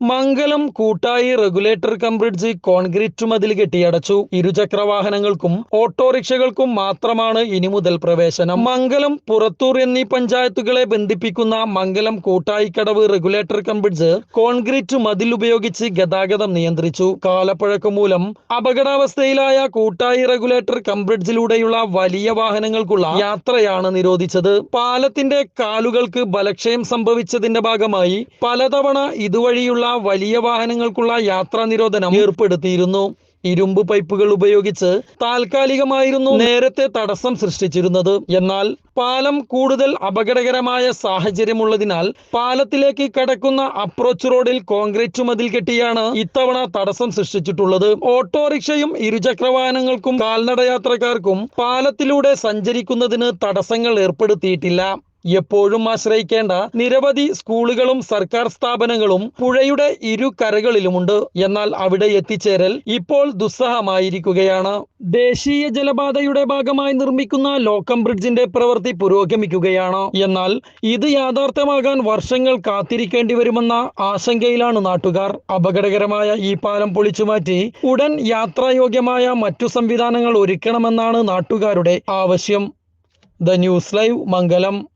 മംഗലം കൂട്ടായി regulator cum bridge concrete മതിൽ കെട്ടിയടച്ചു ഇരുചക്ര വാഹനങ്ങൾക്കും ഓട്ടോറിക്ഷകൾക്കും മാത്രമാണ് ഇനി മുതൽ പ്രവേശനം. മംഗലം പുറത്തൂർ എന്നീ പഞ്ചായത്തുകളെ ബന്ധിപ്പിക്കുന്ന Mangalam Koottayikadavu regulator cum bridge concrete മതിൽ ഉപയോഗിച്ച് ഗതാഗതം നിയന്ത്രിച്ചു. കാലപ്പഴക്കം മൂലം അപകടാവസ്ഥയിലായ കൂട്ടായി റെഗുലേറ്റർ കം ബ്രിഡ്ജിലൂടെയുള്ള വലിയ വാഹനങ്ങൾക്കുള്ള യാത്രയാണ് നിരോധിച്ചത്. പാലത്തിന്റെ കാലുകൾക്ക് ബലക്ഷയം സംഭവിച്ചതിന്റെ ഭാഗമായി പലതവണ ഇതുവഴിയുള്ള വലിയ വാഹനങ്ങൾക്കുള്ള യാത്രാ നിരോധനം ഏർപ്പെടുത്തിയിരുന്നു. ഇരുമ്പ് പൈപ്പുകൾ ഉപയോഗിച്ച് താൽക്കാലികമായിരുന്നു നേരത്തെ തടസ്സം സൃഷ്ടിച്ചിരുന്നത്. എന്നാൽ പാലം കൂടുതൽ അപകടകരമായ സാഹചര്യമുള്ളതിനാൽ പാലത്തിലേക്ക് കടക്കുന്ന അപ്രോച്ച് റോഡിൽ കോൺക്രീറ്റ് മതിൽ കെട്ടിയാണ് ഇത്തവണ തടസ്സം സൃഷ്ടിച്ചിട്ടുള്ളത്. ഓട്ടോറിക്ഷയും ഇരുചക്ര വാഹനങ്ങൾക്കും കാൽനട യാത്രക്കാർക്കും പാലത്തിലൂടെ സഞ്ചരിക്കുന്നതിന് തടസ്സങ്ങൾ ഏർപ്പെടുത്തിയിട്ടില്ല. എപ്പോഴും ആശ്രയിക്കേണ്ട നിരവധി സ്കൂളുകളും സർക്കാർ സ്ഥാപനങ്ങളും പുഴയുടെ ഇരു കരകളിലുമുണ്ട്. എന്നാൽ അവിടെ എത്തിച്ചേരൽ ഇപ്പോൾ ദുസ്സഹമായിരിക്കുകയാണ്. ദേശീയ ജലപാതയുടെ ഭാഗമായി നിർമ്മിക്കുന്ന ലോക്കം ബ്രിഡ്ജിന്റെ പ്രവൃത്തി പുരോഗമിക്കുകയാണ്. എന്നാൽ ഇത് യാഥാർത്ഥ്യമാകാൻ വർഷങ്ങൾ കാത്തിരിക്കേണ്ടി വരുമെന്ന ആശങ്കയിലാണ് നാട്ടുകാർ. അപകടകരമായ ഈ പാലം പൊളിച്ചുമാറ്റി ഉടൻ യാത്രായോഗ്യമായ മറ്റു സംവിധാനങ്ങൾ ഒരുക്കണമെന്നാണ് നാട്ടുകാരുടെ ആവശ്യം. The news live Mangalam.